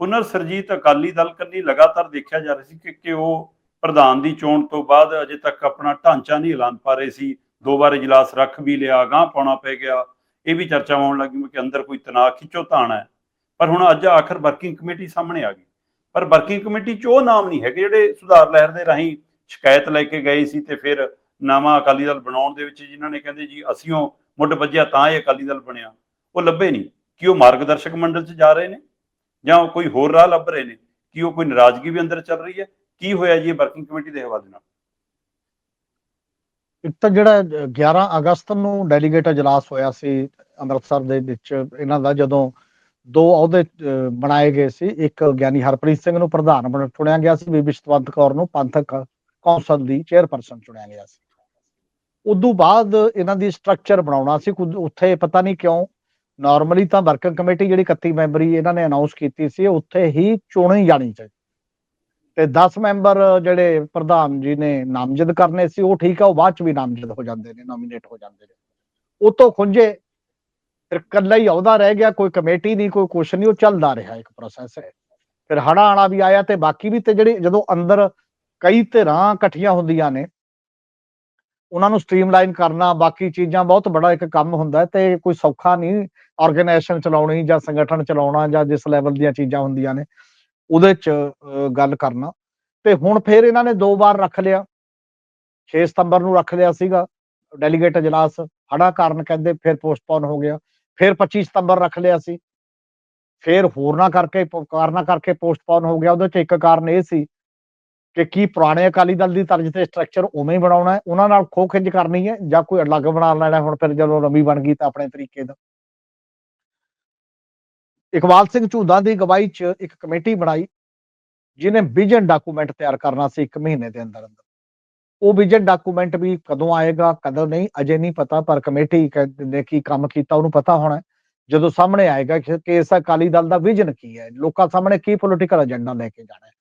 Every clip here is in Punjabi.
ਪੁਨਰ ਸਰਜੀਤ ਅਕਾਲੀ ਦਲ ਕੰਨੀ ਲਗਾਤਾਰ ਦੇਖਿਆ ਜਾ ਰਿਹਾ ਸੀ ਕਿ ਕਿ ਉਹ ਪ੍ਰਧਾਨ ਦੀ ਚੋਣ ਤੋਂ ਬਾਅਦ ਅਜੇ ਤੱਕ ਆਪਣਾ ਢਾਂਚਾ ਨਹੀਂ ਐਲਾਨ ਪਾ ਰਹੇ ਸੀ। ਦੋ ਵਾਰ ਇਜਲਾਸ ਰੱਖ ਵੀ ਲਿਆ ਗਾਂ ਪਾਉਣਾ ਪੈ ਗਿਆ। ਇਹ ਵੀ ਚਰਚਾ ਹੋਣ ਲੱਗੀ ਕਿ ਅੰਦਰ ਕੋਈ ਤਣਾਅ ਖਿੱਚੋ ਤਾਣ ਹੈ ਪਰ ਹੁਣ ਅੱਜ ਆਖਰ ਵਰਕਿੰਗ ਕਮੇਟੀ ਸਾਹਮਣੇ ਆ ਗਈ। ਪਰ ਵਰਕਿੰਗ ਕਮੇਟੀ 'ਚ ਉਹ ਨਾਮ ਨਹੀਂ ਹੈਗੇ ਜਿਹੜੇ ਸੁਧਾਰ ਲਹਿਰ ਦੇ ਰਾਹੀਂ ਸ਼ਿਕਾਇਤ ਲੈ ਕੇ ਗਏ ਸੀ ਤੇ ਫਿਰ ਨਵਾਂ ਅਕਾਲੀ ਦਲ ਬਣਾਉਣ ਦੇ ਵਿੱਚ ਜਿਨ੍ਹਾਂ ਨੇ ਕਹਿੰਦੇ ਜੀ ਅਸੀਂਓ ਮੁੱਢ ਵੱਜਿਆ ਤਾਂ ਇਹ ਅਕਾਲੀ ਦਲ ਬਣਿਆ। ਉਹ ਲੱਭੇ ਨਹੀਂ। ਕਿ ਉਹ ਮਾਰਗਦਰਸ਼ਕ ਮੰਡਲ 'ਚ ਜਾ ਰਹੇ ਨੇ? ਜਾਂ ਉਹ ਕੋਈ ਹੋਰ ਰਾਹ ਲੱਭ ਰਹੇ ਨੇ, ਕਿ ਉਹ ਕੋਈ ਨਾਰਾਜ਼ਗੀ ਵੀ ਅੰਦਰ ਚੱਲ ਰਹੀ ਹੈ? ਕੀ ਹੋਇਆ ਜੀ ਵਰਕਿੰਗ ਕਮੇਟੀ ਦੇ ਹਵਾਲੇ ਨਾਲ? ਇੱਕ ਤਾਂ ਜਿਹੜਾ 11 ਅਗਸਤ ਨੂੰ ਡੈਲੀਗੇਟ ਇਜਲਾਸ ਹੋਇਆ ਸੀ ਅੰਮ੍ਰਿਤਸਰ ਦੇ ਵਿੱਚ, ਇਹਨਾਂ ਦਾ ਜਦੋਂ ਦੋ ਅਹੁਦੇ ਬਣਾਏ ਗਏ ਸੀ, ਇੱਕ ਗਿਆਨੀ ਹਰਪ੍ਰੀਤ ਸਿੰਘ ਨੂੰ ਪ੍ਰਧਾਨ ਬਣ ਚੁਣਿਆ ਗਿਆ ਸੀ, ਬੀਬੀ ਸਤਵੰਤ ਕੌਰ ਨੂੰ ਪੰਥਕ ਕੌਂਸਲ ਦੀ ਚੇਅਰਪਰਸਨ ਚੁਣਿਆ ਗਿਆ ਸੀ। ਉਦੋਂ ਬਾਅਦ ਇਹਨਾਂ ਦੀ ਸਟਰਕਚਰ ਬਣਾਉਣਾ ਸੀ ਕੁਝ ਉੱਥੇ ਪਤਾ ਨਹੀਂ ਕਿਉਂ ਨਾਰਮਲੀ ਤਾਂ ਵਰਕਿੰਗ ਕਮੇਟੀ ਜਿਹੜੀ 31 ਮੈਂਬਰੀ ਇਹਨਾਂ ਨੇ ਅਨਾਉਂਸ ਕੀਤੀ ਸੀ ਉੱਥੇ ਹੀ ਚੁਣੀ ਜਾਣੀ ਚਾਹੀਦੀ। ਤੇ 10 ਮੈਂਬਰ ਜਿਹੜੇ ਪ੍ਰਧਾਨ ਜੀ ਨੇ ਨਾਮਜ਼ਦ ਕਰਨੇ ਸੀ, ਉਹ ਠੀਕ ਆ, ਉਹ ਬਾਅਦ ਚ ਵੀ ਨਾਮਜ਼ਦ ਹੋ ਜਾਂਦੇ ਨੇ ਨੋਮੀਨੇਟ ਹੋ ਜਾਂਦੇ ਨੇ। ਉਹ ਤੋਂ ਖੁੰਝੇ, ਫਿਰ ਇਕੱਲਾ ਹੀ ਅਹੁਦਾ ਰਹਿ ਗਿਆ, ਕੋਈ ਕਮੇਟੀ ਨਹੀਂ, ਕੋਈ ਕੁਛ ਨਹੀਂ, ਉਹ ਚੱਲਦਾ ਰਿਹਾ ਇੱਕ ਪ੍ਰੋਸੈਸ ਹੈ ਫਿਰ ਹੜਾ ਆਣਾ ਵੀ ਆਇਆ ਤੇ ਬਾਕੀ ਵੀ ਤੇ ਜਿਹੜੇ ਜਦੋਂ ਅੰਦਰ ਕਈ ਧਿਰਾਂ ਇਕੱਠੀਆਂ ਹੁੰਦੀਆਂ ਨੇ, ਉਹਨਾਂ ਨੂੰ ਸਟ੍ਰੀਮਲਾਈਨ ਕਰਨਾ, ਬਾਕੀ ਚੀਜ਼ਾਂ ਬਹੁਤ ਬੜਾ ਇੱਕ ਕੰਮ ਹੁੰਦਾ ਤੇ ਕੋਈ ਸੌਖਾ ਨਹੀਂ ਆਰਗੇਨਾਈਜੇਸ਼ਨ ਚਲਾਉਣੀ ਜਾਂ ਸੰਗਠਨ ਚਲਾਉਣਾ ਜਾਂ ਜਿਸ ਲੈਵਲ ਦੀਆਂ ਚੀਜ਼ਾਂ ਹੁੰਦੀਆਂ ਨੇ, ਉਹਦੇ ਚ ਗੱਲ ਕਰਨਾ। ਤੇ ਹੁਣ ਫਿਰ ਇਹਨਾਂ ਨੇ ਦੋ ਵਾਰ ਰੱਖ ਲਿਆ। 6 ਸਤੰਬਰ ਨੂੰ ਰੱਖ ਲਿਆ ਸੀਗਾ ਡੈਲੀਗੇਟ ਇਜਲਾਸ ਹੜਾ ਕਾਰਨ ਕਹਿੰਦੇ ਫਿਰ ਪੋਸਟਪੋਨ ਹੋ ਗਿਆ। ਫਿਰ 25 ਸਤੰਬਰ ਰੱਖ ਲਿਆ ਸੀ। ਫਿਰ ਹੋਰਨਾਂ ਕਰਕੇ ਪ- ਕਾਰਨਾਂ ਕਰਕੇ ਪੋਸਟਪੋਨ ਹੋ ਗਿਆ। ਉਹਦੇ ਚ ਇੱਕ ਕਾਰਨ ਇਹ ਸੀ ਕਿ ਕੀ ਪੁਰਾਣੇ ਅਕਾਲੀ ਦਲ ਦੀ ਤਰਜ਼ ਤੇ ਸਟਰਕਚਰ ਉਵੇਂ ਹੀ ਬਣਾਉਣਾ ਹੈ, ਉਹਨਾਂ ਨਾਲ ਖੋ ਖਿੱਚ ਕਰਨੀ ਹੈ ਜਾਂ ਕੋਈ ਅਲੱਗ ਬਣਾ ਲੈਣਾ ਹੁਣ ਫਿਰ ਜਦੋਂ ਨਵੀਂ ਬਣ ਗਈ ਤਾਂ ਆਪਣੇ ਤਰੀਕੇ ਦਾ ਇਕਬਾਲ ਸਿੰਘ ਝੂਦਾ ਦੀ ਅਗਵਾਈ 'ਚ ਇੱਕ ਕਮੇਟੀ ਬਣਾਈ, ਜਿਹਨੇ ਵਿਜ਼ਨ ਡਾਕੂਮੈਂਟ ਤਿਆਰ ਕਰਨਾ ਸੀ 1 ਮਹੀਨੇ ਦੇ ਅੰਦਰ ਅੰਦਰ। ਉਹ ਵਿਜ਼ਨ ਡਾਕੂਮੈਂਟ ਵੀ ਕਦੋਂ ਆਏਗਾ, ਕਦੋਂ ਨਹੀਂ, ਅਜੇ ਨਹੀਂ ਪਤਾ, ਪਰ ਕਮੇਟੀ ਕ- ਨੇ ਕੀ ਕੰਮ ਕੀਤਾ ਉਹਨੂੰ ਪਤਾ ਹੋਣਾ। ਜਦੋਂ ਸਾਹਮਣੇ ਆਏਗਾ ਕਿ ਇਸ ਅਕਾਲੀ ਦਲ ਦਾ ਵਿਜ਼ਨ ਕੀ ਹੈ, ਲੋਕਾਂ ਸਾਹਮਣੇ ਕੀ ਪੋਲੀਟੀਕਲ ਏਜੰਡਾ ਲੈ ਕੇ ਜਾਣਾ ਹੈ?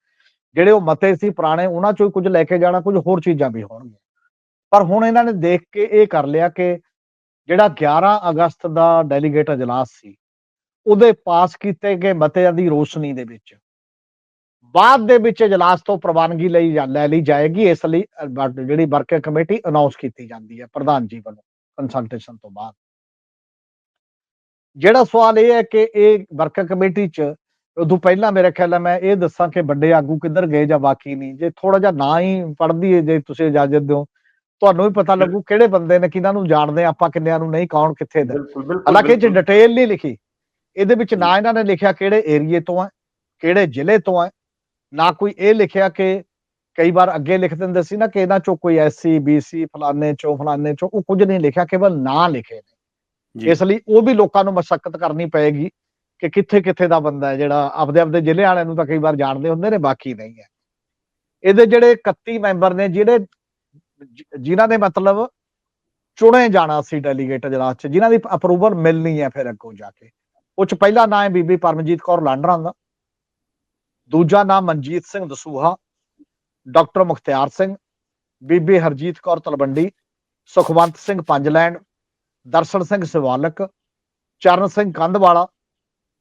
ਜਿਹੜੇ ਉਹ ਮਤੇ ਸੀ ਪੁਰਾਣੇ, ਉਹਨਾਂ ਚੋਂ ਹੀ ਕੁਝ ਲੈ ਕੇ ਜਾਣਾ, ਕੁਝ ਹੋਰ ਚੀਜ਼ਾਂ ਵੀ ਹੋਣਗੀਆਂ। ਪਰ ਹੁਣ ਇਹਨਾਂ ਨੇ ਦੇਖ ਕੇ ਇਹ ਕਰ ਲਿਆ ਕਿ ਜਿਹੜਾ 11 ਅਗਸਤ ਦਾ ਡੈਲੀਗੇਟ ਇਜਲਾਸ ਸੀ ਉਹਦੇ ਪਾਸ ਕੀਤੇ ਗਏ ਮਤਿਆਂ ਦੀ ਰੋਸ਼ਨੀ ਦੇ ਵਿੱਚ। ਬਾਅਦ ਦੇ ਵਿੱਚ ਇਜਲਾਸ ਤੋਂ ਪ੍ਰਵਾਨਗੀ ਲਈ ਜਾ- ਲੈ ਲਈ ਜਾਏਗੀ ਇਸ ਲਈ ਜਿਹੜੀ ਵਰਕਿੰਗ ਕਮੇਟੀ ਅਨਾਉਂਸ ਕੀਤੀ ਜਾਂਦੀ ਹੈ ਪ੍ਰਧਾਨ ਜੀ ਵੱਲੋਂ ਕੰਸਲਟੇਸ਼ਨ ਤੋਂ ਬਾਅਦ। ਜਿਹੜਾ ਸਵਾਲ ਇਹ ਹੈ ਕਿ ਇਹ ਵਰਕਿੰਗ ਕਮੇਟੀ ਚ ਉਦੋਂ ਪਹਿਲਾਂ ਮੇਰੇ ਖਿਆਲ ਹੈ ਮੈਂ ਇਹ ਦੱਸਾਂ ਕਿ ਵੱਡੇ ਆਗੂ ਕਿੱਧਰ ਗਏ ਜਾਂ ਬਾਕੀ ਨਹੀਂ। ਜੇ ਥੋੜਾ ਜਿਹਾ ਨਾ ਹੀ ਪੜ੍ਹਦੀ ਹੈ ਜੇ ਤੁਸੀਂ ਇਜਾਜ਼ਤ ਦਿਓ ਤੁਹਾਨੂੰ ਵੀ ਪਤਾ ਲੱਗੂ ਕਿਹੜੇ ਬੰਦੇ ਨੇ ਕਿਹਨਾਂ ਨੂੰ ਜਾਣਦੇ ਆਪਾਂ ਕਿੰਨਿਆਂ ਨੂੰ ਨਹੀਂ ਕੌਣ ਕਿੱਥੇ ਦਾ ਹਾਲਾਂਕਿ ਇਹ ਚ ਡਿਟੇਲ ਨਹੀਂ ਲਿਖੀ। ਇਹਦੇ ਵਿੱਚ ਨਾ ਇਹਨਾਂ ਨੇ ਲਿਖਿਆ ਕਿਹੜੇ ਏਰੀਏ ਤੋਂ ਹੈ ਕਿਹੜੇ ਜ਼ਿਲ੍ਹੇ ਤੋਂ ਹੈ ਨਾ ਕੋਈ ਇਹ ਲਿਖਿਆ ਕਿ ਕਈ ਵਾਰ ਅੱਗੇ ਲਿਖ ਦਿੰਦੇ ਸੀ ਨਾ ਕਿ ਇਹਨਾਂ ਚੋਂ ਕੋਈ ਐਸਸੀ ਬੀਸੀ ਫਲਾਣੇ ਚੋਂ ਫਲਾਣੇ ਚੋਂ ਉਹ ਕੁਝ ਨਹੀਂ ਲਿਖਿਆ ਕੇਵਲ ਨਾਂ ਲਿਖੇ ਨੇ। ਇਸ ਲਈ ਉਹ ਵੀ ਲੋਕਾਂ ਨੂੰ ਮਸ਼ੱਕਤ ਕਰਨੀ ਪਏਗੀ ਕਿ ਕਿੱਥੇ ਕਿੱਥੇ ਦਾ ਬੰਦਾ ਹੈ ਜਿਹੜਾ ਆਪਦੇ ਆਪਦੇ ਜ਼ਿਲ੍ਹੇ ਵਾਲਿਆਂ ਨੂੰ ਤਾਂ ਕਈ ਵਾਰ ਜਾਣਦੇ ਹੁੰਦੇ ਨੇ ਬਾਕੀ ਨਹੀਂ ਹੈ। ਇਹਦੇ ਜਿਹੜੇ 31 ਮੈਂਬਰ ਨੇ ਜਿਹੜੇ ਜਿਨ੍ਹਾਂ ਨੇ ਮਤਲਬ ਚੁਣੇ ਜਾਣਾ ਸੀ ਡੈਲੀਗੇਟ ਇਜਲਾਸ 'ਚ ਜਿਨ੍ਹਾਂ ਦੀ ਅਪਰੂਵਲ ਮਿਲਣੀ ਹੈ ਫਿਰ ਅੱਗੋਂ ਜਾ ਕੇ। ਉਹ 'ਚ ਪਹਿਲਾ ਨਾਮ ਹੈ ਬੀਬੀ ਪਰਮਜੀਤ ਕੌਰ ਲਾਂਡਰਾਂ ਦਾ ਦੂਜਾ ਨਾਮ ਮਨਜੀਤ ਸਿੰਘ ਦਸੂਹਾ, ਡਾਕਟਰ ਮੁਖਤਿਆਰ ਸਿੰਘ, ਬੀਬੀ ਹਰਜੀਤ ਕੌਰ ਤਲਵੰਡੀ, ਸੁਖਵੰਤ ਸਿੰਘ ਪੰਜਲੈਂਡ ਦਰਸ਼ਨ ਸਿੰਘ ਸਿਵਾਲਕ, ਚਰਨ ਸਿੰਘ ਕੰਧਵਾਲਾ,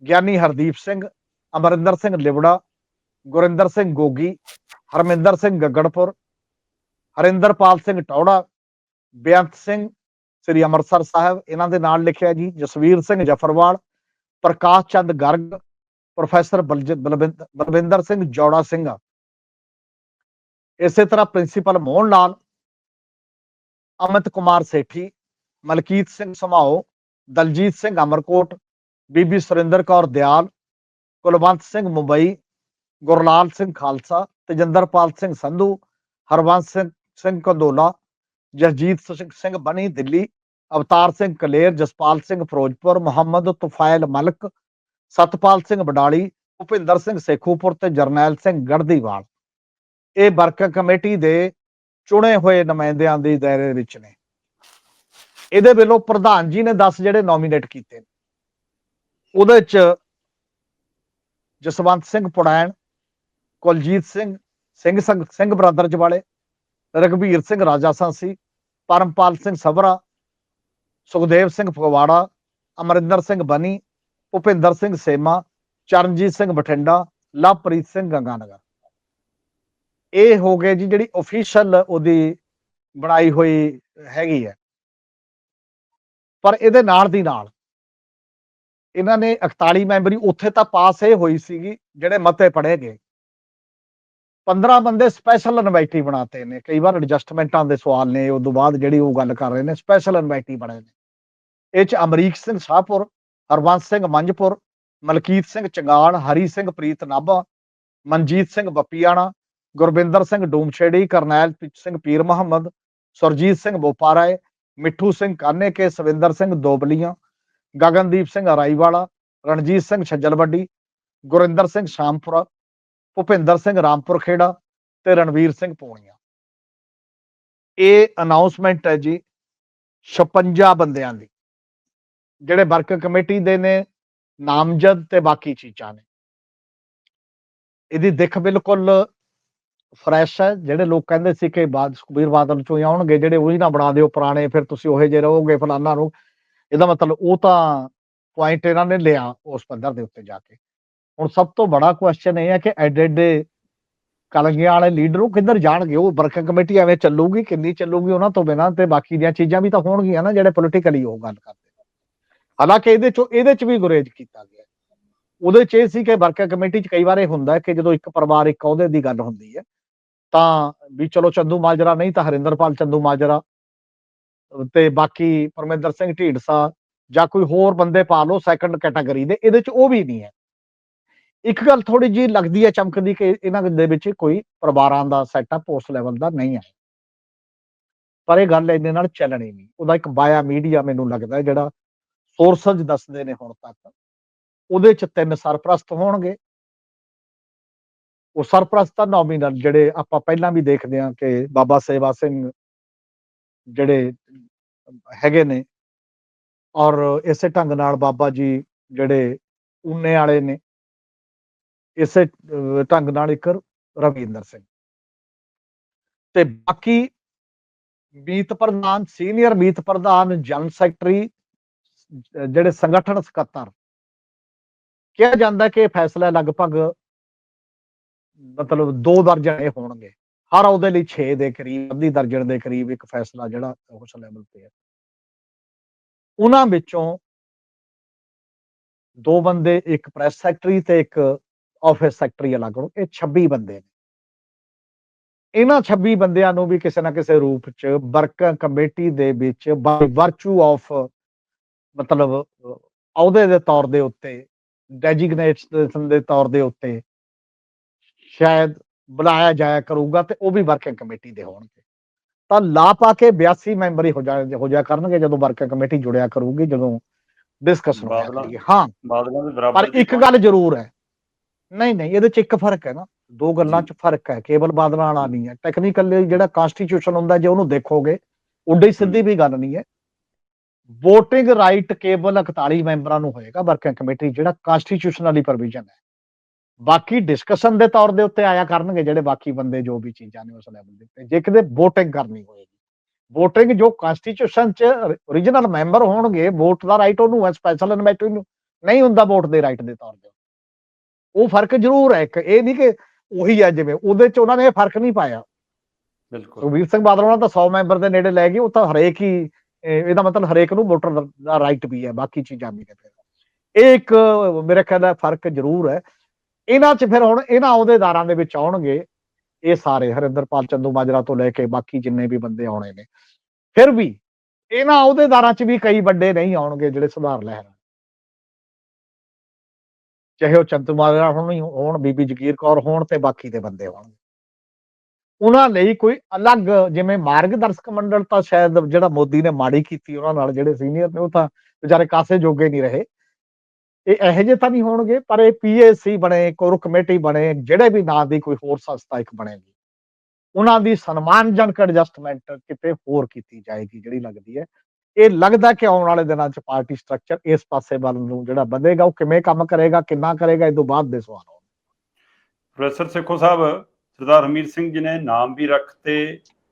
ਗਿਆਨੀ ਹਰਦੀਪ ਸਿੰਘ, ਅਮਰਿੰਦਰ ਸਿੰਘ ਲਿਵੜਾ, ਗੁਰਿੰਦਰ ਸਿੰਘ ਗੋਗੀ, ਹਰਮਿੰਦਰ ਸਿੰਘ ਗੱਗੜਪੁਰ, ਹਰਿੰਦਰਪਾਲ ਸਿੰਘ ਟੌੜਾ, ਬੇਅੰਤ ਸਿੰਘ ਸ੍ਰੀ ਅੰਮ੍ਰਿਤਸਰ ਸਾਹਿਬ, ਇਹਨਾਂ ਦੇ ਨਾਲ ਲਿਖਿਆ ਜੀ, ਜਸਵੀਰ ਸਿੰਘ ਜਫਰਵਾਲ ਪ੍ਰਕਾਸ਼ ਚੰਦ ਗਰਗ ਪ੍ਰੋਫੈਸਰ ਬਲਜ- ਬਲਵਿੰਦ- ਬਲਵਿੰਦਰ ਸਿੰਘ ਜੌੜਾ ਸਿੰਘ ਇਸੇ ਤਰ੍ਹਾਂ ਪ੍ਰਿੰਸੀਪਲ ਮੋਹਨ ਲਾਲ ਅਮਿਤ ਕੁਮਾਰ ਸੇਠੀ ਮਲਕੀਤ ਸਿੰਘ ਸਮਾਓ ਦਲਜੀਤ ਸਿੰਘ ਅਮਰਕੋਟ ਬੀਬੀ ਸੁਰਿੰਦਰ ਕੌਰ ਦਿਆਲ ਕੁਲਵੰਤ ਸਿੰਘ ਮੁੰਬਈ ਗੁਰਲਾਲ ਸਿੰਘ ਖਾਲਸਾ ਤੇਜਿੰਦਰਪਾਲ ਸਿੰਘ ਸੰਧੂ ਹਰਵੰਸ ਸਿੰਘ ਸਿੰਘ ਕੰਦੋਲਾ ਜਸਜੀਤ ਸਿੰਘ ਸਿੰਘ ਬਣੀ ਦਿੱਲੀ ਅਵਤਾਰ ਸਿੰਘ ਕਲੇਰ, ਜਸਪਾਲ ਸਿੰਘ ਫਿਰੋਜ਼ਪੁਰ, ਮੁਹੰਮਦ ਤੁਫੈਲ ਮਲਕ, ਸਤਪਾਲ ਸਿੰਘ ਬਡਾਲੀ ਭੁਪਿੰਦਰ ਸਿੰਘ ਸੇਖੂਪੁਰ ਤੇ ਜਰਨੈਲ ਸਿੰਘ ਗੜਦੀਵਾਲ। ਇਹ ਵਰਕਿੰਗ ਕਮੇਟੀ ਦੇ ਚੁਣੇ ਹੋਏ ਨੁਮਾਇੰਦਿਆਂ ਦੇ ਦਾਇਰੇ ਵਿੱਚ ਨੇ। ਇਹਦੇ ਵੱਲੋਂ ਪ੍ਰਧਾਨ ਜੀ ਨੇ 10 ਜਿਹੜੇ ਨੋਮੀਨੇਟ ਕੀਤੇ ਨੇ। ਉਹਦੇ ਚ ਜਸਵੰਤ ਸਿੰਘ ਪੁੜੈਣ, ਕੁਲਜੀਤ ਸਿੰਘ ਸਿੰਘ ਸਿੰਘ ਸਿੰਘ ਬ੍ਰਦਰਜ ਵਾਲੇ ਰਗਵੀਰ ਸਿੰਘ ਰਾਜਾ ਸਾਂਸੀ, ਪਰਮਪਾਲ ਸਿੰਘ ਸਭਰਾ ਸੁਖਦੇਵ ਸਿੰਘ ਫਗਵਾੜਾ, ਅਮਰਿੰਦਰ ਸਿੰਘ ਬਨੀ, ਭੁਪਿੰਦਰ ਸਿੰਘ ਸੇਮਾ, ਚਰਨਜੀਤ ਸਿੰਘ ਬਠਿੰਡਾ, ਲਵਪ੍ਰੀਤ ਸਿੰਘ ਗੰਗਾਨਗਰ। ਇਹ ਹੋ ਗਏ ਜੀ ਜਿਹੜੀ ਅਫੀਸ਼ੀਅਲ ਉਹਦੀ ਬਣਾਈ ਹੋਈ ਹੈਗੀ ਹੈ। ਪਰ ਇਹਦੇ ਨਾਲ ਦੀ ਨਾਲ ਇਹਨਾਂ ਨੇ 41 ਮੈਂਬਰੀ, ਉੱਥੇ ਤਾਂ ਪਾਸ ਇਹ ਹੋਈ ਸੀਗੀ ਜਿਹੜੇ ਮਤੇ ਪੜੇ ਗਏ। 15 ਬੰਦੇ ਸਪੈਸ਼ਲ ਇਨਵਾਈਟੀ ਬਣਾਤੇ ਨੇ, ਕਈ ਵਾਰ ਐਡਜਸਟਮੈਂਟਾਂ ਦੇ ਸਵਾਲ ਨੇ ਉਸ ਤੋਂ ਬਾਅਦ ਜਿਹੜੀ ਉਹ ਗੱਲ ਕਰ ਰਹੇ ਨੇ ਸਪੈਸ਼ਲ ਇਨਵਾਈਟੀ ਬਣੇ ਨੇ। ਇਹ ਚ ਅਮਰੀਕ ਸਿੰਘ ਸ਼ਾਹਪੁਰ, ਹਰਵੰਸ ਸਿੰਘ ਮੰਝਪੁਰ, ਮਲਕੀਤ ਸਿੰਘ ਚੰਗਾਲ, ਹਰੀ ਸਿੰਘ ਪ੍ਰੀਤ ਨਾਭਾ ਮਨਜੀਤ ਸਿੰਘ ਬੱਪੀਆਣਾ ਗੁਰਵਿੰਦਰ ਸਿੰਘ ਡੂਮਛੇੜੀ, ਕਰਨੈਲ ਸਿੰਘ ਪੀਰ ਮੁਹੰਮਦ, ਸੁਰਜੀਤ ਸਿੰਘ ਬੋਪਾਰਾਏ, ਮਿੱਠੂ ਸਿੰਘ ਕਾਨੇਕੇ, ਸਵਿੰਦਰ ਸਿੰਘ ਦੋਬਲੀਆਂ, ਗਗਨਦੀਪ ਸਿੰਘ ਅਰਾਈਵਾਲਾ, ਰਣਜੀਤ ਸਿੰਘ ਛੱਜਲਵੱਡੀ, ਗੁਰਿੰਦਰ ਸਿੰਘ ਸ਼ਾਮਪੁਰਾ ਭੁਪਿੰਦਰ ਸਿੰਘ ਰਾਮਪੁਰ ਖੇੜਾ ਤੇ ਰਣਵੀਰ ਸਿੰਘ ਪੂਣੀਆ। ਇਹ ਅਨਾਉਂਸਮੈਂਟ ਹੈ ਜੀ 56 ਬੰਦਿਆਂ ਦੀ, ਜਿਹੜੇ ਵਰਕ ਕਮੇਟੀ ਦੇ ਨੇ, ਨਾਮਜ਼ਦ ਤੇ ਬਾਕੀ ਚੀਜ਼ਾਂ ਨੇ। ਇਹਦੀ ਦਿੱਖ ਬਿਲਕੁਲ ਫਰੈਸ਼ ਹੈ, ਜਿਹੜੇ ਲੋਕ ਕਹਿੰਦੇ ਸੀ ਕਿ ਬਾਦ ਸੁਖਬੀਰ ਬਾਦਲ ਚੋਂ ਹੀ ਆਉਣਗੇ, ਜਿਹੜੇ ਉਹੀ ਨਾ ਬਣਾ ਦਿਓ ਪੁਰਾਣੇ, ਫਿਰ ਤੁਸੀਂ ਉਹੇ ਜੇ ਰਹੋਗੇ ਫਲਾਨਾ ਨੂੰ। ਇਹਦਾ ਮਤਲਬ ਉਹ ਤਾਂ ਪੁਆਇੰਟ ਇਹਨਾਂ ਨੇ ਲਿਆ ਉਸ ਪੱਧਰ ਦੇ ਉੱਤੇ ਜਾ ਕੇ। ਹੁਣ ਸਭ ਤੋਂ ਬੜਾ ਕੁਐਸਚਨ ਇਹ ਹੈ ਕਿ ਐਡੇ ਐਡੇ ਕਲੰਗੀਆਂ ਵਾਲੇ ਲੀਡਰ ਉਹ ਕਿੱਧਰ ਜਾਣਗੇ? ਉਹ ਵਰਕਿੰਗ ਕਮੇਟੀ ਐਵੇਂ ਚੱਲੂਗੀ, ਕਿੰਨੀ ਚੱਲੂਗੀ ਉਹਨਾਂ ਤੋਂ ਬਿਨਾਂ ਤੇ ਬਾਕੀ ਦੀਆਂ ਚੀਜ਼ਾਂ ਵੀ ਤਾਂ ਹੋਣਗੀਆਂ ਨਾ ਜਿਹੜੇ ਪੋਲੀਟੀਕਲੀ ਉਹ ਗੱਲ ਕਰਦੇ ਹਾਲਾਂਕਿ ਇਹਦੇ ਚੋਂ, ਇਹਦੇ ਚ ਵੀ ਗੁਰੇਜ ਕੀਤਾ ਗਿਆ ਉਹਦੇ ਚ ਇਹ ਸੀ ਕਿ ਵਰਕਿੰਗ ਕਮੇਟੀ ਚ ਕਈ ਵਾਰ ਇਹ ਹੁੰਦਾ ਕਿ ਜਦੋਂ ਇੱਕ ਪਰਿਵਾਰ ਇੱਕ ਅਹੁਦੇ ਦੀ ਗੱਲ ਹੁੰਦੀ ਹੈ, ਤਾਂ ਵੀ ਚਲੋ ਚੰਦੂ ਮਾਜਰਾ ਨਹੀਂ ਤਾਂ ਹਰਿੰਦਰਪਾਲ ਚੰਦੂ ਮਾਜਰਾ ਤੇ ਬਾਕੀ ਪਰਮਿੰਦਰ ਸਿੰਘ ਢੀਂਡਸਾ ਜਾਂ ਕੋਈ ਹੋਰ ਬੰਦੇ ਪਾ ਲਓ ਸੈਕੰਡ ਕੈਟਾਗਰੀ ਦੇ, ਇਹਦੇ ਚ ਉਹ ਵੀ ਨਹੀਂ ਹੈ। ਇੱਕ ਗੱਲ ਥੋੜੀ ਜੀ ਲੱਗਦੀ ਹੈ ਚਮਕਦੀ ਕਿ ਇਹਨਾਂ ਦੇ ਵਿੱਚ ਕੋਈ ਪਰਿਵਾਰਾਂ ਦਾ ਸੈਟਅਪ ਉਸ ਲੈਵਲ ਦਾ ਨਹੀਂ ਹੈ। ਪਰ ਇਹ ਗੱਲ ਇਹਦੇ ਨਾਲ ਚੱਲਣੀ ਨਹੀਂ। ਉਹਦਾ ਇੱਕ ਬਾਇਆ ਮੀਡੀਆ ਮੈਨੂੰ ਲੱਗਦਾ ਜਿਹੜਾ ਸੋਰਸਜ ਦੱਸਦੇ ਨੇ ਹੁਣ ਤੱਕ। ਉਹਦੇ ਚ ਤਿੰਨ ਸਰਪ੍ਰਸਤ ਹੋਣਗੇ। ਉਹ ਸਰਪ੍ਰਸਤ ਤਾਂ ਨੋਮੀਨਲ ਜਿਹੜੇ ਆਪਾਂ ਪਹਿਲਾਂ ਵੀ ਦੇਖਦੇ ਹਾਂ ਕਿ ਬਾਬਾ ਸੇਵਾ ਸਿੰਘ ਜਿਹੜੇ ਹੈਗੇ ਨੇ ਔਰ ਇਸੇ ਢੰਗ ਨਾਲ ਬਾਬਾ ਜੀ ਜਿਹੜੇ ਉਨੇ ਵਾਲੇ ਨੇ ਇਸੇ ਢੰਗ ਨਾਲ ਇੱਕ ਰਵਿੰਦਰ ਸਿੰਘ। ਤੇ ਬਾਕੀ ਮੀਤ ਪ੍ਰਧਾਨ, ਸੀਨੀਅਰ ਮੀਤ ਪ੍ਰਧਾਨ, ਜਨਰਲ ਸੈਕਟਰੀ ਜਿਹੜੇ ਸੰਗਠਨ ਸਕੱਤਰ, ਕਿਹਾ ਜਾਂਦਾ ਕਿ ਇਹ ਫੈਸਲਾ ਲਗਭਗ ਮਤਲਬ ਦੋ ਦਰਜਨ ਇਹ ਹੋਣਗੇ। ਹਰ ਉਹਦੇ ਲਈ 6 ਦੇ ਕਰੀਬ, ਅੱਧੀ ਦਰਜਨ ਦੇ ਕਰੀਬ ਇੱਕ ਫੈਸਲਾ ਜਿਹੜਾ ਉਸ ਲੈਵਲ ਤੇ ਹੈ। ਉਹਨਾਂ ਵਿੱਚੋਂ ਦੋ ਬੰਦੇ, ਇੱਕ ਪ੍ਰੈਸ ਸੈਕਟਰੀ ਤੇ ਇੱਕ ਆਫਿਸ ਸੈਕਟਰੀ ਅਲੱਗ ਹੋਣ ਇਹ 26 ਬੰਦੇ ਨੇ। ਇਹਨਾਂ 26 ਬੰਦਿਆਂ ਨੂੰ ਵੀ ਕਿਸੇ ਨਾ ਕਿਸੇ ਰੂਪ ਚ ਵਰਕਿੰਗ ਕਮੇਟੀ ਦੇ ਵਿੱਚ ਬਾਈ ਵਰਚੂ ਆਫ ਮਤਲਬ ਅਹ, ਅਹੁਦੇ ਦੇ ਤੌਰ ਦੇ ਉੱਤੇ ਡੈਜਿਗਨੇਸ਼ਨ ਦੇ ਤੌਰ ਦੇ ਉੱਤੇ ਸ਼ਾਇਦ ਬੁਲਾਇਆ ਜਾਇਆ ਕਰੂਗਾ ਤੇ ਉਹ ਵੀ ਵਰਕਿੰਗ ਕਮੇਟੀ ਦੇ ਹੋਣਗੇ। ਤਾਂ ਲਾ ਪਾ ਕੇ 82 ਮੈਂਬਰ ਹੀ ਹੋ ਜਾ ਹੋ ਜਾ ਕਰਨਗੇ ਜਦੋਂ ਵਰਕਿੰਗ ਕਮੇਟੀ ਜੁੜਿਆ ਕਰੂਗੀ ਜਦੋਂ ਡਿਸਕਸ਼ਨ ਕਰੀਏ ਹਾਂ। ਬਰਾਬਰ ਪਰ ਇੱਕ ਗੱਲ ਜ਼ਰੂਰ ਹੈ ਨਹੀਂ ਨਹੀਂ ਇਹਦੇ ਚ ਇੱਕ ਫ਼ਰਕ ਹੈ ਨਾ। ਦੋ ਗੱਲਾਂ ਚ ਫ਼ਰਕ ਹੈ ਕੇਵਲ ਬਾਦਲਾਂ ਵਾਲਾ ਨਹੀਂ ਹੈ। ਟੈਕਨੀਕਲੀ ਜਿਹੜਾ ਕਨਸਟੀਟਿਊਸ਼ਨ ਹੁੰਦਾ ਜੇ ਉਹਨੂੰ ਦੇਖੋਗੇ ਉੱਡੇ ਸਿੱਧੀ ਵੀ ਗੱਲ ਨਹੀਂ ਹੈ। VOTING ਰਾਈਟ ਕੇਵਲ 41 ਮੈਂਬਰਾਂ ਨੂੰ ਹੋਏਗਾ ਵਰਕਿੰਗ ਕਮੇਟੀ ਜਿਹੜਾ ਕਨਸਟੀਟਿਊਸ਼ਨਲੀ ਪ੍ਰੋਵੀਜ਼ਨ ਹੈ। ਬਾਕੀ ਡਿਸਕਸ਼ਨ ਦੇ ਤੌਰ ਦੇ ਉੱਤੇ ਆਇਆ ਕਰਨਗੇ ਜਿਹੜੇ ਬਾਕੀ ਬੰਦੇ ਜੋ ਵੀ ਚੀਜ਼ਾਂ ਨੇ ਉਸ ਲੈਵਲ ਦੇ ਉੱਤੇ। ਜੇ ਕਿਤੇ VOTING ਕਰਨੀ ਹੋਏਗੀ। VOTING ਜੋ ਕਨਸਟੀਟਿਊਸ਼ਨ ਚ origignal ਮੈਂਬਰ ਹੋਣਗੇ ਵੋਟ ਦਾ ਰਾਈਟ ਉਹਨੂੰ ਹੈ ਸਪੈਸ਼ਲ ਇਨਵਾਈਟਡ ਨੂੰ। ਨਹੀਂ ਹੁੰਦਾ ਵੋਟ ਦੇ ਰਾਈਟ ਦੇ ਤੌਰ ਤੇ ਉਹ ਫ਼ਰਕ ਜ਼ਰੂਰ ਹੈ ਇੱਕ ਇਹ ਨਹੀਂ ਕਿ ਉਹੀ ਹੈ ਜਿਵੇਂ ਉਹਦੇ ਚ ਉਹਨਾਂ ਨੇ ਇਹ ਫ਼ਰਕ ਨਹੀਂ ਪਾਇਆ। ਬਿਲਕੁਲ। ਸੁਖਬੀਰ ਸਿੰਘ ਬਾਦਲ ਉਹਨਾਂ ਤਾਂ 100 ਮੈਂਬਰ ਦੇ ਨੇੜੇ ਲੈ ਗਏ ਉਹ ਤਾਂ ਹਰੇਕ ਹੀ ਇਹ- ਇਹਦਾ ਮਤਲਬ ਹਰੇਕ ਨੂੰ ਵੋਟਰ ਦਾ ਰਾਈਟ ਵੀ ਹੈ ਬਾਕੀ ਚੀਜ਼ਾਂ ਵੀ ਨੇ ਫਿਰ। ਇਹ ਇੱਕ ਮੇਰੇ ਖਿਆਲ ਹੈ ਫ਼ਰਕ ਜ਼ਰੂਰ ਹੈ। ਇਹਨਾਂ 'ਚ ਫਿਰ ਹੁਣ ਇਹਨਾਂ ਅਹੁਦੇਦਾਰਾਂ ਦੇ ਵਿੱਚ ਆਉਣਗੇ ਇਹ ਸਾਰੇ ਹਰਿੰਦਰਪਾਲ ਚੰਦੂ ਮਾਜਰਾ ਤੋਂ ਲੈ ਕੇ ਬਾਕੀ ਜਿੰਨੇ ਵੀ ਬੰਦੇ ਆਉਣੇ ਨੇ। ਫਿਰ ਵੀ ਇਹਨਾਂ ਅਹੁਦੇਦਾਰਾਂ 'ਚ ਵੀ ਕਈ ਵੱਡੇ ਨਹੀਂ ਆਉਣਗੇ ਜਿਹੜੇ ਸੁਧਾਰ ਲੈ ਰਹੇ ਚਾਹੇ ਉਹ ਚੰਦੂ ਹੋਣ ਹੋਣ, ਬੀਬੀ ਜਗੀਰ ਕੌਰ ਹੋਣ ਤੇ ਬਾਕੀ ਦੇ ਬੰਦੇ ਹੋਣਗੇ ਉਹਨਾਂ ਲਈ ਕੋਈ ਅਲੱਗ ਜਿਵੇਂ ਮਾਰਗਦਰਸ਼ਕ ਮੰਡਲ ਤਾਂ ਸ਼ਾਇਦ ਜਿਹੜਾ ਮੋਦੀ ਨੇ ਮਾੜੀ ਕੀਤੀ ਉਹਨਾਂ ਨਾਲ, ਜਿਹੜੇ ਸੀਨੀਅਰ ਨੇ ਉਹ ਤਾਂ ਵਿਚਾਰੇ ਕਾਸੇ ਜੋਗੇ ਨਹੀਂ ਰਹੇ। ਇਹ ਇਹੋ ਜਿਹੇ ਤਾਂ ਨਹੀਂ ਹੋਣਗੇ, ਪਰ ਇਹ ਪੀਏਸੀ ਬਣੇ, ਕੋਰ ਕਮੇਟੀ ਬਣੇ, ਜਿਹੜੇ ਵੀ ਨਾਂ ਦੀ ਕੋਈ ਹੋਰ ਸੰਸਥਾ ਇੱਕ ਬਣੇਗੀ। ਉਹਨਾਂ ਦੀ ਸਨਮਾਨਜਨਕ ਐਡਜਸਟਮੈਂਟ ਕਿਤੇ ਹੋਰ ਕੀਤੀ ਜਾਏਗੀ ਜਿਹੜੀ ਲੱਗਦੀ ਹੈ। ਇਹ ਲੱਗਦਾ ਕਿ ਆਉਣ ਵਾਲੇ ਦਿਨਾਂ 'ਚ ਪਾਰਟੀ ਸਟਰਕਚਰ ਇਸ ਪਾਸੇ ਵੱਲ ਨੂੰ ਜਿਹੜਾ ਵਧੇਗਾ, ਉਹ ਕਿਵੇਂ ਕੰਮ ਕਰੇਗਾ, ਕਿੰਨਾ ਕਰੇਗਾ, ਇਹ ਤੋਂ ਬਾਅਦ ਦੇ ਸਵਾਲ ਹੋਣਗੇ ਪ੍ਰੋਫੈਸਰ ਸੇਖੋ ਸਾਹਿਬ, ਸਰਦਾਰ ਹਮੀਰ ਸਿੰਘ ਜੀ ਨੇ ਨਾਮ ਵੀ ਰੱਖਤੇ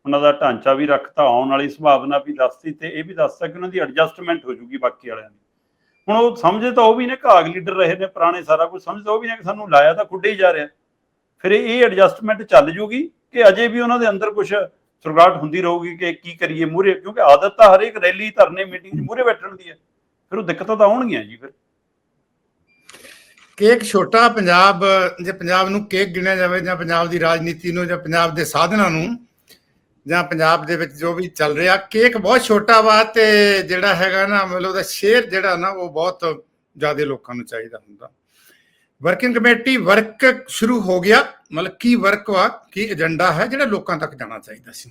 ਉਹਨਾਂ ਦਾ ਢਾਂਚਾ ਵੀ ਰੱਖਤਾ ਆਉਣ ਵਾਲੀ ਸੰਭਾਵਨਾ ਵੀ ਦੱਸਤੀ ਤੇ ਇਹ ਵੀ ਦੱਸਤਾ ਕਿ ਉਹਨਾਂ ਦੀ ਐਡਜਸਟਮੈਂਟ ਹੋ ਜੂਗੀ ਬਾਕੀ ਵਾਲਿਆਂ ਦੀ। ਹੁਣ ਉਹ ਸਮਝੇ ਤਾਂ ਉਹ ਵੀ ਨੇ ਘਾਗ ਲੀਡਰ ਰਹੇ ਨੇ, ਪੁਰਾਣੇ ਸਾਰਾ ਕੁਝ ਸਮਝਦੇ ਉਹ ਵੀ ਨੇ ਕਿ ਸਾਨੂੰ ਲਾਇਆ ਤਾਂ ਖੁੱਡੇ ਹੀ ਜਾ ਰਿਹਾ। ਫਿਰ ਇਹ ਐਡਜਸਟਮੈਂਟ ਚੱਲ ਜੂਗੀ ਕਿ ਅਜੇ ਵੀ ਉਹਨਾਂ ਦੇ ਅੰਦਰ ਕੁਝ ਸੁਰਗਾਟ ਹੁੰਦੀ ਰਹੂਗੀ ਕਿ ਕੀ ਕਰੀਏ ਮੂਰੇ ਕਿਉਂਕਿ ਆਦਤ ਤਾਂ ਹਰੇਕ ਰੈਲੀ ਧਰਨੇ, ਮੀਟਿੰਗ 'ਚ ਮੂਰੇ ਬੈਠਣ ਦੀ ਹੈ। ਫਿਰ ਉਹ ਦਿੱਕਤਾਂ ਤਾਂ ਆਉਣਗੀਆਂ ਜੀ ਫਿਰ। ਕੇਕ ਛੋਟਾ ਪੰਜਾਬ, ਜੇ ਪੰਜਾਬ ਨੂੰ ਕੇਕ ਗਿਣਿਆ ਜਾਵੇ, ਜਾਂ ਪੰਜਾਬ ਦੀ ਰਾਜਨੀਤੀ ਨੂੰ, ਜਾਂ ਪੰਜਾਬ ਦੇ ਸਾਧਨਾਂ ਨੂੰ, ਜਾਂ ਪੰਜਾਬ ਦੇ ਵਿੱਚ ਜੋ ਵੀ ਚੱਲ ਰਿਹਾ, ਕੇਕ ਬਹੁਤ ਛੋਟਾ ਵਾ ਤੇ ਜਿਹੜਾ ਹੈਗਾ ਨਾ, ਮਤਲਬ ਉਹਦਾ ਸ਼ੇਅਰ ਜਿਹੜਾ ਨਾ, ਉਹ ਬਹੁਤ ਜ਼ਿਆਦਾ ਲੋਕਾਂ ਨੂੰ ਚਾਹੀਦਾ ਹੁੰਦਾ। ਵਰਕਿੰਗ ਕਮੇਟੀ ਵਰਕ ਸ਼ੁਰੂ ਹੋ ਗਿਆ। ਮਤਲਬ ਕੀ ਵਰਕ ਵਾ, ਕੀ ਏਜੰਡਾ ਹੈ, ਜਿਹੜਾ ਲੋਕਾਂ ਤੱਕ ਜਾਣਾ ਚਾਹੀਦਾ ਸੀ।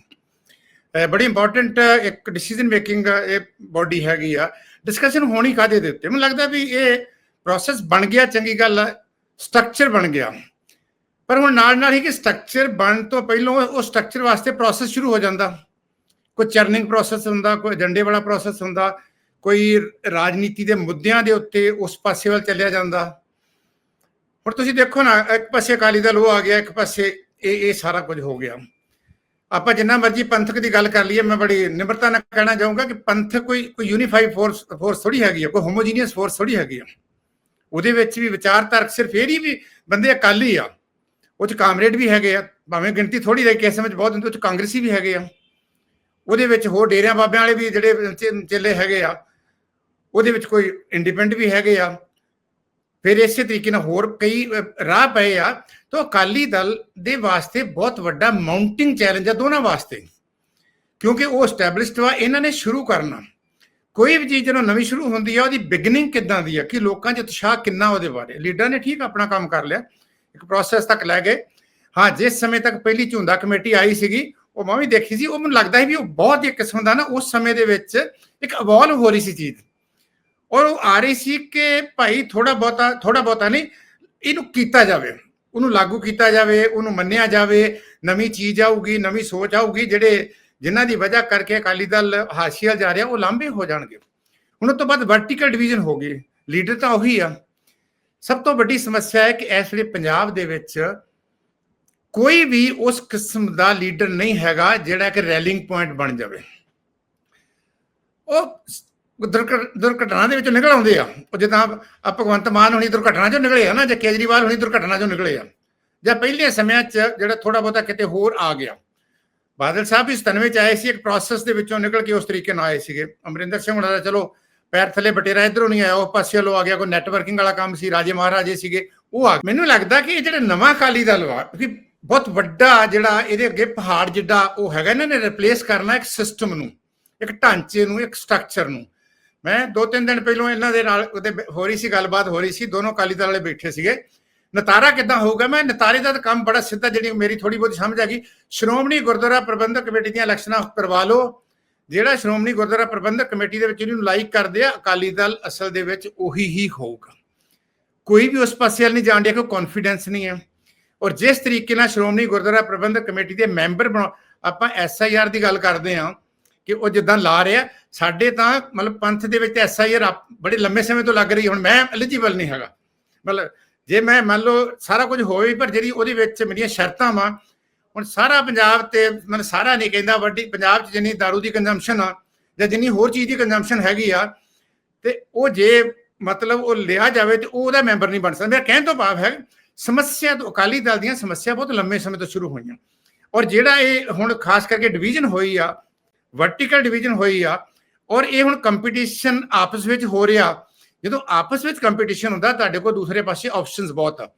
ਬੜੀ ਇੰਪੋਰਟੈਂਟ ਇੱਕ ਡਿਸੀਜਨ ਮੇਕਿੰਗ ਇਹ ਬਾਡੀ ਹੈਗੀ ਆ। ਡਿਸਕਸ਼ਨ ਹੋਣੀ ਕਾਦੇ ਦੇ ਉੱਤੇ? ਮੈਨੂੰ ਲੱਗਦਾ ਵੀ ਇਹ ਪ੍ਰੋਸੈਸ ਬਣ ਗਿਆ, ਚੰਗੀ ਗੱਲ ਹੈ ਸਟਰਕਚਰ ਬਣ ਗਿਆ। ਪਰ ਹੁਣ ਨਾਲ ਨਾਲ ਹੀ ਕਿ ਸਟਰਕਚਰ ਬਣਨ ਤੋਂ ਪਹਿਲਾਂ ਉਹ ਸਟਰਕਚਰ ਵਾਸਤੇ ਪ੍ਰੋਸੈਸ ਸ਼ੁਰੂ ਹੋ ਜਾਂਦਾ। ਕੋਈ ਚਰਨਿੰਗ ਪ੍ਰੋਸੈਸ ਹੁੰਦਾ, ਕੋਈ ਏਜੰਡੇ ਵਾਲਾ ਪ੍ਰੋਸੈਸ ਹੁੰਦਾ, ਕੋਈ ਰਾਜਨੀਤੀ ਦੇ ਮੁੱਦਿਆਂ ਦੇ ਉੱਤੇ ਉਸ ਪਾਸੇ ਵੱਲ ਚੱਲਿਆ ਜਾਂਦਾ। ਹੁਣ ਤੁਸੀਂ ਦੇਖੋ ਨਾ, ਇੱਕ ਪਾਸੇ ਅਕਾਲੀ ਦਲ ਉਹ ਆ ਗਿਆ, ਇੱਕ ਪਾਸੇ ਇਹ ਇਹ ਸਾਰਾ ਕੁਝ ਹੋ ਗਿਆ। ਆਪਾਂ ਜਿੰਨਾ ਮਰਜ਼ੀ ਪੰਥਕ ਦੀ ਗੱਲ ਕਰ ਲਈਏ, ਮੈਂ ਬੜੀ ਨਿਮਰਤਾ ਨਾਲ ਕਹਿਣਾ ਚਾਹੂੰਗਾ ਕਿ ਪੰਥ ਕੋਈ ਕੋਈ ਯੂਨੀਫਾਈ ਫੋਰਸ ਫੋਰਸ ਥੋੜੀ ਹੈਗੀ ਆ, ਕੋਈ ਹੋਮੋਜੀਨੀਅਸ ਫੋਰਸ ਥੋੜੀ ਹੈਗੀ ਆ। ਉਹਦੇ ਵਿੱਚ ਵੀ ਵਿਚਾਰਧਾਰਕ ਸਿਰਫ ਇਹ ਨਹੀਂ ਵੀ ਬੰਦੇ ਅਕਾਲੀ ਆ, ਉਹ ਚ ਕਾਮਰੇਡ ਵੀ ਹੈਗੇ ਆ, ਭਾਵੇਂ ਗਿਣਤੀ ਥੋੜੀ ਰਹੀ ਕਿਸੇ ਵਿੱਚ ਬਹੁਤ ਹੁੰਦੀ, ਉਹ ਚ ਕਾਂਗਰਸੀ ਵੀ ਹੈਗੇ ਆ। ਉਹਦੇ ਵਿੱਚ ਹੋਰ ਡੇਰਿਆਂ ਬਾਬਿਆਂ ਵਾਲੇ ਵੀ ਜਿਹੜੇ ਚੇ- ਚੇਲੇ ਹੈਗੇ ਆ, ਉਹਦੇ ਵਿੱਚ ਕੋਈ ਇੰਡੀਪੈਂਡੈਂਟ ਵੀ ਹੈਗੇ ਆ। ਫਿਰ ਇਸੇ ਤਰੀਕੇ ਨਾਲ ਹੋਰ ਕਈ ਰਾਹ ਪਏ ਆ। ਤਾਂ ਅਕਾਲੀ ਦਲ ਦੇ ਵਾਸਤੇ ਬਹੁਤ ਵੱਡਾ ਮਾਊਂਟਿੰਗ ਚੈਲੰਜ ਆ ਦੋਨਾਂ ਵਾਸਤੇ। ਕਿਉਂਕਿ ਉਹ ਐਸਟੈਬਲਿਸ਼ਡ ਵਾ, ਇਹਨਾਂ ਨੇ ਸ਼ੁਰੂ ਕਰਨਾ। ਕੋਈ ਵੀ ਚੀਜ਼ ਜਦੋਂ ਨਵੀਂ ਸ਼ੁਰੂ ਹੁੰਦੀ ਆ, ਉਹਦੀ ਬਿਗਨਿੰਗ ਕਿੱਦਾਂ ਦੀ ਆ? ਕਿ ਲੋਕਾਂ 'ਚ ਉਤਸ਼ਾਹ ਕਿੰਨਾ ਉਹਦੇ ਬਾਰੇ? ਲੀਡਰ ਨੇ ਠੀਕ ਆਪਣਾ ਕੰਮ ਕਰ ਲਿਆ। ਇੱਕ ਪ੍ਰੋਸੈਸ ਤੱਕ ਲੈ ਗਏ। ਹਾਂ, ਜਿਸ ਸਮੇਂ ਤੱਕ ਪਹਿਲੀ ਝੁੰਦਾ ਕਮੇਟੀ ਆਈ ਸੀਗੀ, ਉਹ ਮੈਂ ਵੀ ਦੇਖੀ ਸੀ। ਉਹ ਮੈਨੂੰ ਲੱਗਦਾ ਸੀ ਵੀ ਉਹ ਬਹੁਤ ਇੱਕ ਕਿਸਮ ਦਾ ਨਾ, ਉਸ ਸਮੇਂ ਦੇ ਵਿੱਚ ਇੱਕ ਇਵੋਲਵ ਹੋ ਰਹੀ ਸੀ ਚੀਜ਼। ਔਰ ਉਹ ਆ ਰਹੀ ਸੀ ਕਿ ਭਾਈ ਥੋੜਾ ਬਹੁਤਾ ਥੋੜਾ ਬਹੁਤਾ ਨਹੀਂ, ਇਹਨੂੰ ਕੀਤਾ ਜਾਵੇ, ਉਹਨੂੰ ਲਾਗੂ ਕੀਤਾ ਜਾਵੇ, ਉਹਨੂੰ ਮੰਨਿਆ ਜਾਵੇ, ਨਵੀਂ ਚੀਜ਼ ਆਊਗੀ, ਨਵੀਂ ਸੋਚ ਆਊਗੀ, ਜਿਹੜੇ ਜਿਨ੍ਹਾਂ ਦੀ ਵਜ੍ਹਾ ਕਰਕੇ ਅਕਾਲੀ ਦਲ ਹਾਸ਼ੀਆ ਜਾ ਰਿਹਾ, ਉਹ ਲਾਂਭੇ ਹੋ ਜਾਣਗੇ। ਹੁਣ ਉਸ ਤੋਂ ਬਾਅਦ ਵਰਟੀਕਲ ਡਿਵੀਜ਼ਨ ਹੋ ਗਈ ਲੀਡਰ ਤਾਂ ਉਹੀ ਆ। ਸਭ ਤੋਂ ਵੱਡੀ ਸਮੱਸਿਆ ਹੈ ਕਿ ਇਸ ਵੇਲੇ ਪੰਜਾਬ ਦੇ ਵਿੱਚ ਕੋਈ ਵੀ ਉਸ ਕਿਸਮ ਦਾ ਲੀਡਰ ਨਹੀਂ ਹੈਗਾ, ਜਿਹੜਾ ਕਿ ਰੈਲਿੰਗ ਪੁਆਇੰਟ ਬਣ ਜਾਵੇ। ਉਹ ਦੁਰਘਟਨਾ ਦੇ ਵਿੱਚੋਂ ਨਿਕਲ ਆਉਂਦੇ ਆ। ਉਹ ਜਿੱਦਾਂ ਆ ਭਗਵੰਤ ਮਾਨ ਹੋਣੀ ਦੁਰਘਟਨਾ ਚੋਂ ਨਿਕਲੇ ਆ ਨਾ, ਜਾਂ ਕੇਜਰੀਵਾਲ ਹੋਣੀ ਦੁਰਘਟਨਾ ਚੋਂ ਨਿਕਲੇ ਆ। ਜਾਂ ਪਹਿਲੇ ਸਮਿਆਂ 'ਚ ਜਿਹੜਾ ਥੋੜਾ ਬਹੁਤਾ ਕਿਤੇ ਹੋਰ ਆ ਗਿਆ। ਬਾਦਲ ਸਾਹਿਬ ਵੀ 97 ਚ ਆਏ ਸੀ, ਇੱਕ ਪ੍ਰੋਸੈਸ ਦੇ ਵਿੱਚੋਂ ਨਿਕਲ ਕੇ ਉਸ ਤਰੀਕੇ ਨਾਲ ਆਏ ਸੀਗੇ। ਅਮਰਿੰਦਰ ਸਿੰਘ ਹੁਣਾਂ ਦਾ ਚਲੋ ਪੈਰ ਥੱਲੇ ਬਟੇਰਾ ਇਧਰੋਂ ਨਹੀਂ ਆਇਆ, ਉਹ ਪਾਸੇ ਵੱਲੋਂ ਆ ਗਿਆ, ਕੋਈ ਨੈਟਵਰਕਿੰਗ ਵਾਲਾ ਕੰਮ ਸੀ, ਰਾਜੇ ਮਹਾਰਾਜੇ ਸੀਗੇ, ਉਹ ਆ ਮੈਨੂੰ ਲੱਗਦਾ ਕਿ ਇਹ ਜਿਹੜਾ ਨਵਾਂ ਅਕਾਲੀ ਦਲ ਵਾ ਕਿ ਬਹੁਤ ਵੱਡਾ ਜਿਹੜਾ ਇਹਦੇ ਅੱਗੇ ਪਹਾੜ ਜਿੱਡਾ ਉਹ ਹੈਗਾ, ਇਹਨਾਂ ਨੇ ਰਿਪਲੇਸ ਕਰਨਾ ਇੱਕ ਸਿਸਟਮ ਨੂੰ, ਇੱਕ ਢਾਂਚੇ ਨੂੰ, ਇੱਕ ਸਟਰਕਚਰ ਨੂੰ। ਮੈਂ ਦੋ ਤਿੰਨ ਦਿਨ ਪਹਿਲਾਂ ਇਹਨਾਂ ਦੇ ਨਾਲ ਉਹਦੇ ਹੋ ਰਹੀ ਸੀ ਗੱਲਬਾਤ, ਹੋ ਰਹੀ ਸੀ। ਦੋਨੋਂ ਅਕਾਲੀ ਦਲ ਵਾਲੇ ਬੈਠੇ ਸੀਗੇ। ਨਤਾਰਾ ਕਿੱਦਾਂ ਹੋਊਗਾ? ਮੈਂ ਨਤਾਰੇ ਦਾ ਤਾਂ ਕੰਮ ਬੜਾ ਸਿੱਧਾ, ਜਿਹੜੀ ਮੇਰੀ ਥੋੜੀ ਬਹੁਤ ਸਮਝ ਆ ਗਈ। ਸ਼੍ਰੋਮਣੀ ਗੁਰਦੁਆਰਾ ਪ੍ਰਬੰਧਕ ਕਮੇਟੀ ਦੀਆਂ ਇਲੈਕਸ਼ਨਾਂ ਕਰਵਾ ਲਓ। ਜਿਹੜਾ ਸ਼੍ਰੋਮਣੀ ਗੁਰਦੁਆਰਾ ਪ੍ਰਬੰਧਕ ਕਮੇਟੀ ਦੇ ਵਿੱਚ ਇਹਨੂੰ ਲਾਈਕ ਕਰਦੇ ਆ, ਅਕਾਲੀ ਦਲ ਅਸਲ ਦੇ ਵਿੱਚ ਉਹੀ ਹੀ ਹੋਊਗਾ। ਕੋਈ ਵੀ ਉਸ ਪਾਸੇ ਵੱਲ ਨਹੀਂ ਜਾਣ ਡਿਆ, ਕੋਈ ਕੌਨਫੀਡੈਂਸ ਨਹੀਂ ਹੈ। ਔਰ ਜਿਸ ਤਰੀਕੇ ਨਾਲ ਸ਼੍ਰੋਮਣੀ ਗੁਰਦੁਆਰਾ ਪ੍ਰਬੰਧਕ ਕਮੇਟੀ ਦੇ ਮੈਂਬਰ ਬਣਾ ਆਪਾਂ ਐਸਆਈਆਰ ਦੀ ਗੱਲ ਕਰਦੇ ਆ ਕਿ ਉਹ ਜਿੱਦਾਂ ਲਾ ਰਿਹਾ ਸਾਡੇ ਤਾਂ ਮਤਲਬ ਪੰਥ ਦੇ ਵਿੱਚ ਐਸਆਈਆਰ ਬੜੇ ਲੰਮੇ ਸਮੇਂ ਤੋਂ ਲੱਗ ਰਹੀ ਹੁਣ ਮੈਂ ਐਲੀਜੀਬਲ ਨਹੀਂ ਹੈਗਾ। ਮਤਲਬ ਜੇ ਮੈਂ ਮੰਨ ਲਓ ਸਾਰਾ ਕੁਝ ਹੋਵੇ ਪਰ ਜਿਹੜੀ ਉਹਦੇ ਵਿੱਚ ਮੇਰੀਆਂ ਸ਼ਰਤਾਂ ਵਾ, ਹੁਣ ਸਾਰਾ ਪੰਜਾਬ ਤੇ ਮਨ ਸਾਰਾ ਨਹੀਂ ਕਹਿੰਦਾ, ਵੱਡੀ ਪੰਜਾਬ 'ਚ ਜਿੰਨੀ दारू ਦੀ ਕੰਜ਼ੰਪਸ਼ਨ ਆ, ਜਾਂ ਜਿੰਨੀ ਹੋਰ ਚੀਜ਼ ਦੀ ਕੰਜ਼ੰਪਸ਼ਨ ਹੈਗੀ ਆ, ਤੇ ਉਹ ਜੇ ਮਤਲਬ ਉਹ ਲਿਆ ਜਾਵੇ ਤੇ ਉਹ ਉਹਦਾ ਮੈਂਬਰ ਨਹੀਂ ਬਣ ਸਕਦਾ। ਮੇਰਾ ਕਹਿਣ ਤੋਂ ਭਾਵ ਹੈ, ਸਮੱਸਿਆ ਤੋਂ, ਅਕਾਲੀ ਦਲ ਦੀਆਂ ਸਮੱਸਿਆ ਬਹੁਤ ਲੰਮੇ ਸਮੇਂ ਤੋਂ ਸ਼ੁਰੂ ਹੋਈਆਂ। ਔਰ ਜਿਹੜਾ ਇਹ ਹੁਣ ਖਾਸ ਕਰਕੇ ਡਿਵੀਜ਼ਨ ਹੋਈ ਆ ਵਰਟੀਕਲ ਡਿਵੀਜ਼ਨ ਹੋਈ ਆ ਔਰ ਇਹ ਹੁਣ ਕੰਪੀਟੀਸ਼ਨ ਆਪਸ ਵਿੱਚ ਹੋ ਰਿਹਾ। ਜਦੋਂ ਆਪਸ ਵਿੱਚ ਕੰਪੀਟੀਸ਼ਨ ਹੁੰਦਾ, ਤੁਹਾਡੇ ਕੋਲ ਦੂਸਰੇ ਪਾਸੇ ਆਪਸ਼ਨਸ ਬਹੁਤ ਆ।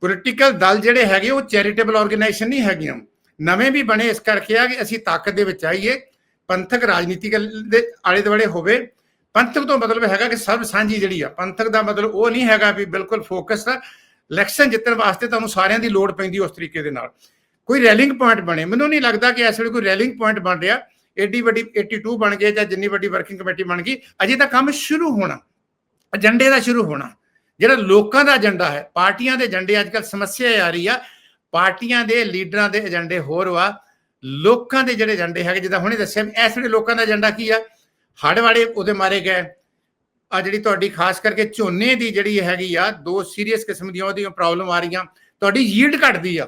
ਪੋਲੀਟੀਕਲ ਦਲ ਜਿਹੜੇ ਹੈਗੇ, ਉਹ ਚੈਰੀਟੇਬਲ ਆਰਗੇਨਾਈਜੇਸ਼ਨ ਨਹੀਂ ਹੈਗੀਆਂ। ਨਵੇਂ ਵੀ ਬਣੇ, ਇਸ ਕਰਕੇ ਆ ਕਿ ਅਸੀਂ ਤਾਕਤ ਦੇ ਵਿੱਚ ਆਈਏ। ਪੰਥਕ ਰਾਜਨੀਤੀ ਦੇ ਆਲੇ ਦੁਆਲੇ ਹੋਵੇ। ਪੰਥਕ ਤੋਂ ਮਤਲਬ ਹੈਗਾ ਕਿ ਸਰਬ ਸਾਂਝੀ ਜਿਹੜੀ ਆ। ਪੰਥਕ ਦਾ ਮਤਲਬ ਉਹ ਨਹੀਂ ਹੈਗਾ ਵੀ ਬਿਲਕੁਲ ਫੋਕਸ ਆ। ਇਲੈਕਸ਼ਨ ਜਿੱਤਣ ਵਾਸਤੇ ਤੁਹਾਨੂੰ ਸਾਰਿਆਂ ਦੀ ਲੋੜ ਪੈਂਦੀ ਉਸ ਤਰੀਕੇ ਦੇ ਨਾਲ। ਕੋਈ ਰੈਲਿੰਗ ਪੁਆਇੰਟ ਬਣੇ। ਮੈਨੂੰ ਨਹੀਂ ਲੱਗਦਾ ਕਿ ਇਸ ਵੇਲੇ ਕੋਈ ਰੈਲਿੰਗ ਪੁਆਇੰਟ ਬਣ ਰਿਹਾ। ਏਡੀ ਵੱਡੀ 82 ਬਣ ਗਏ ਜਾਂ ਜਿੰਨੀ ਵੱਡੀ ਵਰਕਿੰਗ ਕਮੇਟੀ ਬਣ ਗਈ, ਅਜੇ ਤਾਂ ਕੰਮ ਸ਼ੁਰੂ ਹੋਣਾ, ਏਜੰਡੇ ਦਾ ਸ਼ੁਰੂ ਹੋਣਾ। ਜਿਹੜਾ ਲੋਕਾਂ ਦਾ ਏਜੰਡਾ ਹੈ, ਪਾਰਟੀਆਂ ਦੇ ਏਜੰਡੇ ਅੱਜ ਕੱਲ ਸਮੱਸਿਆ ਆ ਰਹੀ ਆ, ਪਾਰਟੀਆਂ ਦੇ ਲੀਡਰਾਂ ਦੇ ਏਜੰਡੇ ਹੋਰ ਵਾ, ਲੋਕਾਂ ਦੇ ਜਿਹੜੇ ਏਜੰਡੇ ਹੈਗੇ, ਜਿੱਦਾਂ ਹੁਣੇ ਦੱਸਿਆ ਵੀ ਇਸ ਵੇਲੇ ਲੋਕਾਂ ਦਾ ਏਜੰਡਾ ਕੀ ਆ? ਹੜ ਵਾਲੇ ਉਹਦੇ ਮਾਰੇ ਗਏ। ਆ ਜਿਹੜੀ ਤੁਹਾਡੀ ਖਾਸ ਕਰਕੇ ਝੋਨੇ ਦੀ ਜਿਹੜੀ ਹੈਗੀ ਆ, ਦੋ ਸੀਰੀਅਸ ਕਿਸਮ ਦੀਆਂ ਉਹਦੀਆਂ ਪ੍ਰੋਬਲਮ ਆ ਰਹੀਆਂ, ਤੁਹਾਡੀ ਯੀਲਡ ਘਟਦੀ ਆ।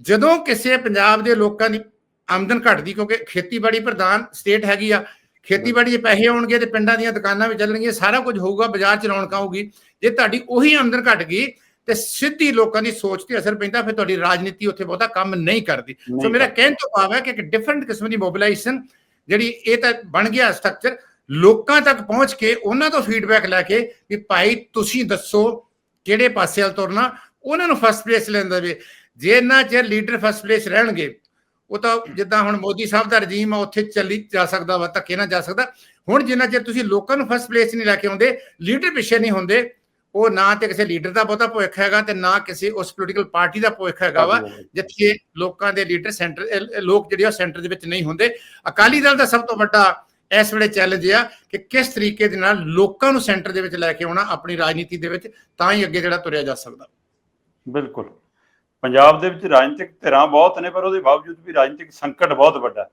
ਜਦੋਂ ਕਿਸੇ ਪੰਜਾਬ ਦੇ ਲੋਕਾਂ ਦੀ ਆਮਦਨ ਘਟਦੀ ਕਿਉਂਕਿ ਖੇਤੀਬਾੜੀ ਪ੍ਰਧਾਨ ਸਟੇਟ ਹੈਗੀ ਆ ਖੇਤੀਬਾੜੀ 'ਚ ਪੈਸੇ ਆਉਣਗੇ ਤੇ ਪਿੰਡਾਂ ਦੀਆਂ ਦੁਕਾਨਾਂ ਵੀ ਚੱਲਣਗੀਆਂ ਸਾਰਾ ਕੁਝ ਹੋਊਗਾ ਬਾਜ਼ਾਰ 'ਚ ਰੌਣਕਾਂ ਹੋਊਗੀ ਜੇ ਤੁਹਾਡੀ ਉਹੀ ਆਮਦਨ ਘਟ ਗਈ ਤੇ ਸਿੱਧੀ ਲੋਕਾਂ ਦੀ ਸੋਚ ਤੇ ਅਸਰ ਪੈਂਦਾ ਫਿਰ ਤੁਹਾਡੀ ਰਾਜਨੀਤੀ ਉੱਥੇ ਬਹੁਤਾ ਕੰਮ ਨਹੀਂ ਕਰਦੀ। ਸੋ ਮੇਰਾ ਕਹਿਣ ਤੋਂ ਭਾਵ ਹੈ ਕਿ ਇੱਕ ਡਿਫਰੈਂਟ ਕਿਸਮ ਦੀ ਮੋਬਿਲਾਈਜੇਸ਼ਨ ਜਿਹੜੀ ਇਹ ਤਾਂ ਬਣ ਗਿਆ ਸਟਰਕਚਰ ਲੋਕਾਂ ਤੱਕ ਪਹੁੰਚ ਕੇ ਉਹਨਾਂ ਤੋਂ ਫੀਡਬੈਕ ਲੈ ਕੇ ਵੀ ਭਾਈ ਤੁਸੀਂ ਦੱਸੋ ਕਿਹੜੇ ਪਾਸੇ ਵੱਲ ਤੁਰਨਾ ਉਹਨਾਂ ਨੂੰ ਫਸਟ ਪਲੇਸ ਲੈਂਦਾ ਵੇ। ਜੇ ਨਾ ਚਿਰ ਲੀਡਰ ਫਸਟ ਪਲੇਸ ਰਹਿਣਗੇ ਉਹ ਤਾਂ ਜਿੱਦਾਂ ਹੁਣ ਮੋਦੀ ਸਾਹਿਬ ਦਾ ਰਜੀਮ ਆ ਉੱਥੇ ਚੱਲੀ ਜਾ ਸਕਦਾ ਵਾ ਧੱਕੇ ਨਾਲ ਜਾ ਸਕਦਾ। ਹੁਣ ਜਿੰਨਾ ਚਿਰ ਤੁਸੀਂ ਲੋਕਾਂ ਨੂੰ ਫਸਟ ਪਲੇਸ ਨਹੀਂ ਲੈ ਕੇ ਆਉਂਦੇ ਲੀਡਰ ਪਿੱਛੇ ਨਹੀਂ ਹੁੰਦੇ ਉਹ ਨਾ ਤੇ ਕਿਸੇ ਲੀਡਰ ਦਾ ਬਹੁਤਾ ਭੁੱਖ ਹੈਗਾ ਤੇ ਨਾ ਕਿਸੇ ਉਸ ਪੋਲੀਟੀਕਲ ਪਾਰਟੀ ਦਾ ਭੁੱਖ ਹੈਗਾ ਵਾ ਜਿੱਥੇ ਲੋਕਾਂ ਦੇ ਲੀਡਰ ਸੈਂਟਰ ਲੋਕ ਜਿਹੜੇ ਆ ਸੈਂਟਰ ਦੇ ਵਿੱਚ ਨਹੀਂ ਹੁੰਦੇ। ਅਕਾਲੀ ਦਲ ਦਾ ਸਭ ਤੋਂ ਵੱਡਾ ਇਸ ਵੇਲੇ ਚੈਲੰਜ ਆ ਕਿ ਕਿਸ ਤਰੀਕੇ ਦੇ ਨਾਲ ਲੋਕਾਂ ਨੂੰ ਸੈਂਟਰ ਦੇ ਵਿੱਚ ਲੈ ਕੇ ਆਉਣਾ ਆਪਣੀ ਰਾਜਨੀਤੀ ਦੇ ਵਿੱਚ ਤਾਂ ਹੀ ਅੱਗੇ ਜਿਹੜਾ ਤੁਰਿਆ ਜਾ ਸਕਦਾ। ਬਿਲਕੁਲ। ਪੰਜਾਬ ਦੇ ਵਿੱਚ ਰਾਜਨੀਤਿਕ ਧਿਰਾਂ ਬਹੁਤ ਨੇ, ਪਰ ਉਹਦੇ ਬਾਵਜੂਦ ਵੀ ਰਾਜਨੀਤਿਕ ਸੰਕਟ ਬਹੁਤ ਵੱਡਾ